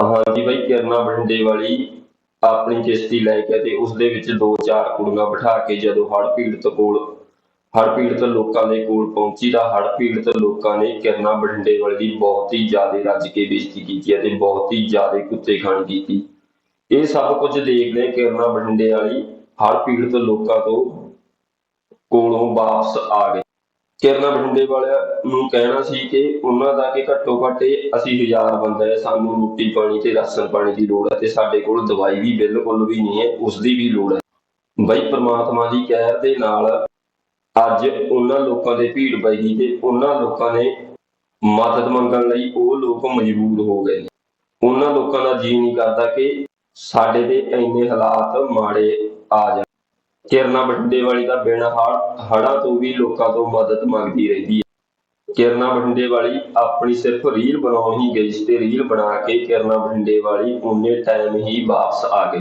ਹਾਂਜੀ ਬਾਈ, ਕਿਰਨਾ ਬਠਿੰਡੇ ਵਾਲੀ ਆਪਣੀ ਕਿਸ਼ਤੀ ਲੈ ਕੇ ਤੇ ਉਸ ਦੇ ਵਿੱਚ ਦੋ ਚਾਰ ਕੁੜੀਆਂ ਬਿਠਾ ਕੇ ਜਦੋਂ ਹੜ੍ਹ ਪੀੜਤ ਕੋਲ, ਹੜ੍ਹ ਪੀੜਤ ਲੋਕਾਂ ਦੇ ਕੋਲ ਪਹੁੰਚੀ ਤਾਂ ਹੜ੍ਹ ਪੀੜਤ ਲੋਕਾਂ ਨੇ ਕਿਰਨਾ ਬਠਿੰਡੇ ਵਾਲੀ ਦੀ ਬਹੁਤ ਹੀ ਜ਼ਿਆਦਾ ਰੱਜ ਕੇ ਬੇਇੱਜ਼ਤੀ ਕੀਤੀ ਅਤੇ ਬਹੁਤ ਹੀ ਜ਼ਿਆਦਾ ਕੁੱਤੇ ਖਾਣੀ ਕੀਤੀ। ਇਹ ਸਭ ਕੁਝ ਦੇਖਦੇ ਕਿਰਨਾ ਬਠਿੰਡੇ ਵਾਲੀ ਹੜ੍ਹ ਪੀੜਤ ਲੋਕਾਂ ਤੋਂ ਕੋਲੋਂ ਵਾਪਸ ਆ ਗਏ। ਕਿਰਨਾ ਬਠਿੰਡੇ ਵਾਲਿਆਂ ਨੂੰ ਕਹਿਣਾ ਸੀ ਕਿ ਉਹਨਾਂ ਦਾ ਕਿ ਘੱਟੋ ਘੱਟ ਅਸੀਂ ਹਜ਼ਾਰ ਬੰਦਾ ਹੈ, ਸਾਨੂੰ ਰੋਟੀ ਪਾਣੀ ਤੇ ਰਾਸ਼ਨ ਪਾਣੀ ਦੀ ਲੋੜ ਹੈ ਤੇ ਸਾਡੇ ਕੋਲ ਦਵਾਈ ਵੀ ਬਿਲਕੁਲ ਵੀ ਨਹੀਂ ਹੈ, ਉਸ ਦੀ ਵੀ ਲੋੜ ਹੈ। ਬਈ ਪ੍ਰਮਾਤਮਾ ਦੀ ਕਹਿਰ ਦੇ ਨਾਲ ਅੱਜ ਉਹਨਾਂ ਲੋਕਾਂ ਦੇ ਭੀੜ ਪੈ ਗਈ ਤੇ ਉਹਨਾਂ ਲੋਕਾਂ ਨੇ ਮਦਦ ਮੰਗਣ ਲਈ ਉਹ ਲੋਕ ਮਜਬੂਰ ਹੋ ਗਏ ਨੇ। ਉਹਨਾਂ ਲੋਕਾਂ ਦਾ ਜੀ ਨਹੀਂ ਕਰਦਾ ਕਿ ਸਾਡੇ ਦੇ ਇੰਨੇ ਹਾਲਾਤ ਮਾੜੇ ਆ ਜਾਣ। ਕਿਰਨਾ ਬਠਿੰਡੇ ਵਾਲੀ ਦਾ ਬਿਨ ਹੜ੍ਹਾਂ ਤੋਂ ਵੀ ਲੋਕਾਂ ਤੋਂ ਮਦਦ ਮੰਗਦੀ ਰਹਿੰਦੀ ਹੈ। ਕਿਰਨਾ ਬਠਿੰਡੇ ਵਾਲੀ ਆਪਣੀ ਸਿਰਫ ਰੀਲ ਬਣਾਉਣ ਹੀ ਗਈ ਸੀ ਤੇ ਰੀਲ ਬਣਾ ਕੇ ਕਿਰਨਾ ਬਠਿੰਡੇ ਵਾਲੀ ਉਹਨੇ ਟਾਈਮ ਹੀ ਵਾਪਸ ਆ ਗਈ।